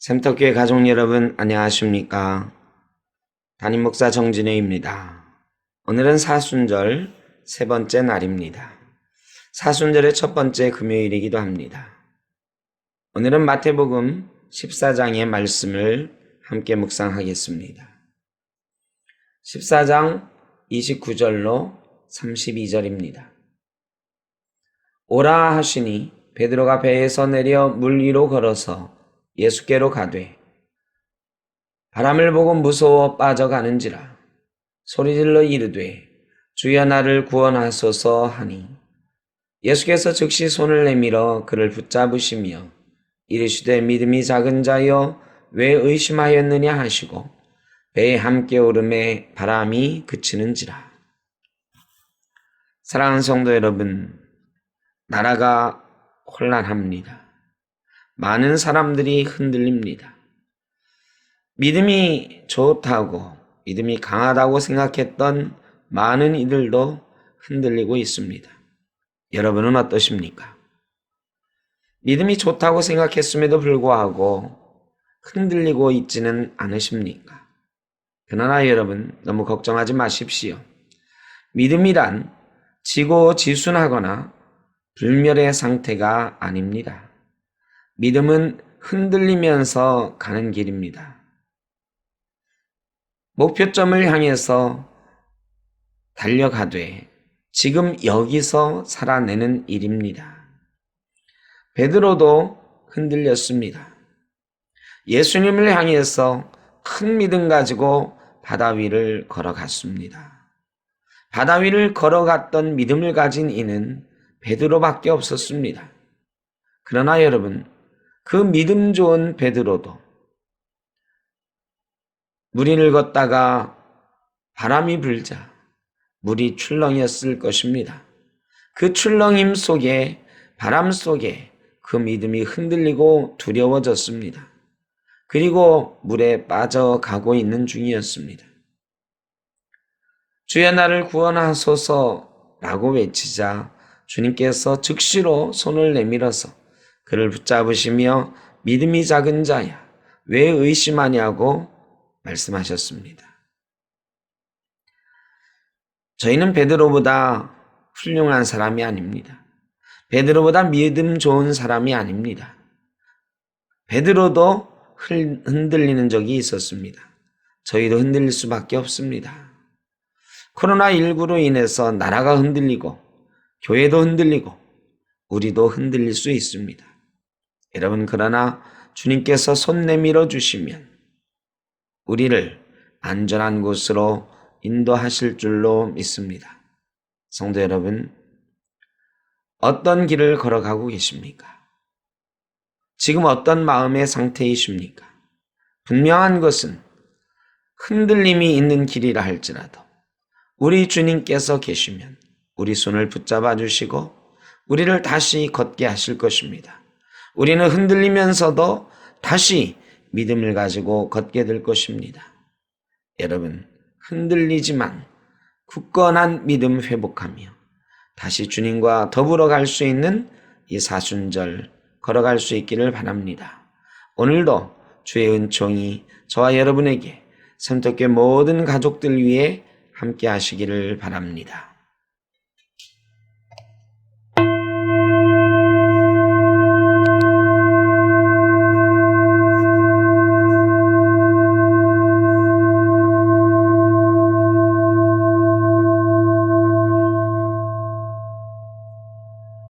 샘터교회 가족 여러분 안녕하십니까? 담임 목사 정진혜입니다. 오늘은 사순절 세 번째 날입니다. 사순절의 첫 번째 금요일이기도 합니다. 오늘은 마태복음 14장의 말씀을 함께 묵상하겠습니다. 14장 29절로 32절입니다. 오라 하시니 베드로가 배에서 내려 물 위로 걸어서 예수께로 가되 바람을 보고 무서워 빠져가는지라 소리질러 이르되 주여 나를 구원하소서 하니 예수께서 즉시 손을 내밀어 그를 붙잡으시며 이르시되 믿음이 작은 자여 왜 의심하였느냐 하시고 배에 함께 오름에 바람이 그치는지라 사랑하는 성도 여러분 나라가 혼란합니다. 많은 사람들이 흔들립니다. 믿음이 좋다고, 믿음이 강하다고 생각했던 많은 이들도 흔들리고 있습니다. 여러분은 어떠십니까? 믿음이 좋다고 생각했음에도 불구하고 흔들리고 있지는 않으십니까? 그러나 여러분, 너무 걱정하지 마십시오. 믿음이란 지고 지순하거나 불멸의 상태가 아닙니다. 믿음은 흔들리면서 가는 길입니다. 목표점을 향해서 달려가되 지금 여기서 살아내는 일입니다. 베드로도 흔들렸습니다. 예수님을 향해서 큰 믿음 가지고 바다 위를 걸어갔습니다. 바다 위를 걸어갔던 믿음을 가진 이는 베드로밖에 없었습니다. 그러나 여러분, 그 믿음 좋은 베드로도 물이 걷다가 바람이 불자 물이 출렁였을 것입니다. 그 출렁임 속에 바람 속에 그 믿음이 흔들리고 두려워졌습니다. 그리고 물에 빠져가고 있는 중이었습니다. 주여 나를 구원하소서 라고 외치자 주님께서 즉시로 손을 내밀어서 그를 붙잡으시며 믿음이 작은 자야 왜 의심하냐고 말씀하셨습니다. 저희는 베드로보다 훌륭한 사람이 아닙니다. 베드로보다 믿음 좋은 사람이 아닙니다. 베드로도 흔들리는 적이 있었습니다. 저희도 흔들릴 수밖에 없습니다. 코로나19로 인해서 나라가 흔들리고 교회도 흔들리고 우리도 흔들릴 수 있습니다. 여러분, 그러나 주님께서 손 내밀어 주시면 우리를 안전한 곳으로 인도하실 줄로 믿습니다. 성도 여러분, 어떤 길을 걸어가고 계십니까? 지금 어떤 마음의 상태이십니까? 분명한 것은 흔들림이 있는 길이라 할지라도 우리 주님께서 계시면 우리 손을 붙잡아 주시고 우리를 다시 걷게 하실 것입니다. 우리는 흔들리면서도 다시 믿음을 가지고 걷게 될 것입니다. 여러분, 흔들리지만 굳건한 믿음 회복하며 다시 주님과 더불어 갈 수 있는 이 사순절 걸어갈 수 있기를 바랍니다. 오늘도 주의 은총이 저와 여러분에게 선택교 모든 가족들 위해 함께 하시기를 바랍니다.